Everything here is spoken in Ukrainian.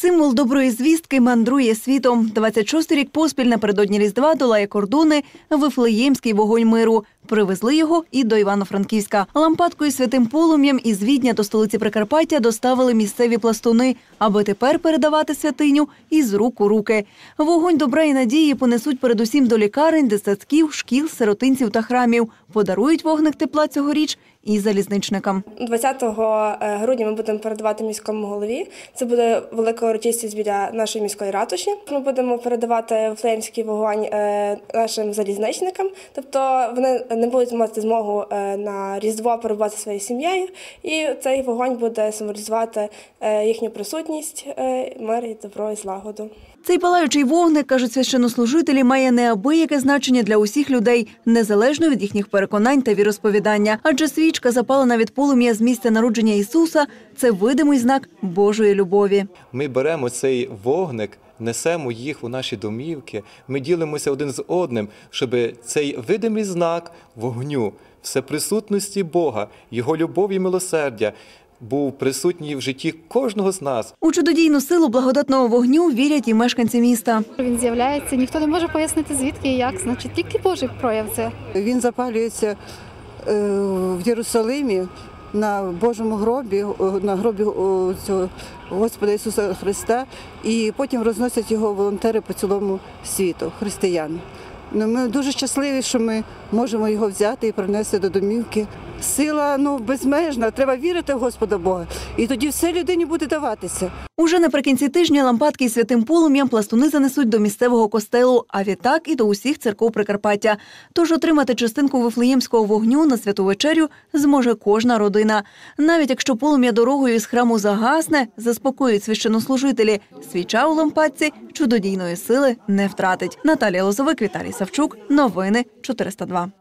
Символ доброї звістки мандрує світом. 26-й рік поспіль напередодні Різдва долає кордони Вифлеємський вогонь миру. Привезли його і до Івано-Франківська. Лампадкою святим полум'ям із Відня до столиці Прикарпаття доставили місцеві пластуни, аби тепер передавати святиню із рук у руки. Вогонь добра і надії понесуть передусім до лікарень, дитсадків, шкіл, сиротинців та храмів. Подарують вогник тепла цьогоріч і залізничникам. 20 грудня ми будемо передавати міському голові. Це буде велика урочистість біля нашої міської ратуші. Ми будемо передавати флеємський вогонь е, нашим залізничникам, тобто вони не будуть мати змогу е, на різдво перебувати зі своєю сім'єю, і цей вогонь буде символізувати е, їхню присутність, е, мир і добро і злагоду. Цей палаючий вогник, кажуть священнослужителі, має неабияке значення для усіх людей, незалежно від їхніх переконань та віросповідання. Адже свічка, запалена від полум'я з місця народження Ісуса, це видимий знак Божої любові. Ми беремо цей вогник, несемо їх у наші домівки, ми ділимося один з одним, щоб цей видимий знак вогню, всеприсутності Бога, Його любові і милосердя був присутній в житті кожного з нас. У чудодійну силу благодатного вогню вірять і мешканці міста. Він з'являється, ніхто не може пояснити звідки і як. Значить, тільки Божий прояв це. Він запалюється е, в Єрусалимі на Божому гробі, на гробі цього Господа Ісуса Христа, і потім розносять його волонтери по цілому світу, християни. Ну, ми дуже щасливі, що ми можемо його взяти і принести до домівки. Сила ну, безмежна, треба вірити в Господа Бога. І тоді все людині буде даватися. Уже наприкінці тижня лампадки із святим полум'ям пластуни занесуть до місцевого костелу, а відтак і до усіх церков Прикарпаття. Тож отримати частинку вифлеємського вогню на святу вечерю зможе кожна родина. Навіть якщо полум'я дорогою із храму загасне, заспокоюють священнослужителі. Свіча у лампадці чудодійної сили не втратить. Наталія Лозовик, Віталій Савчук. Новини 402.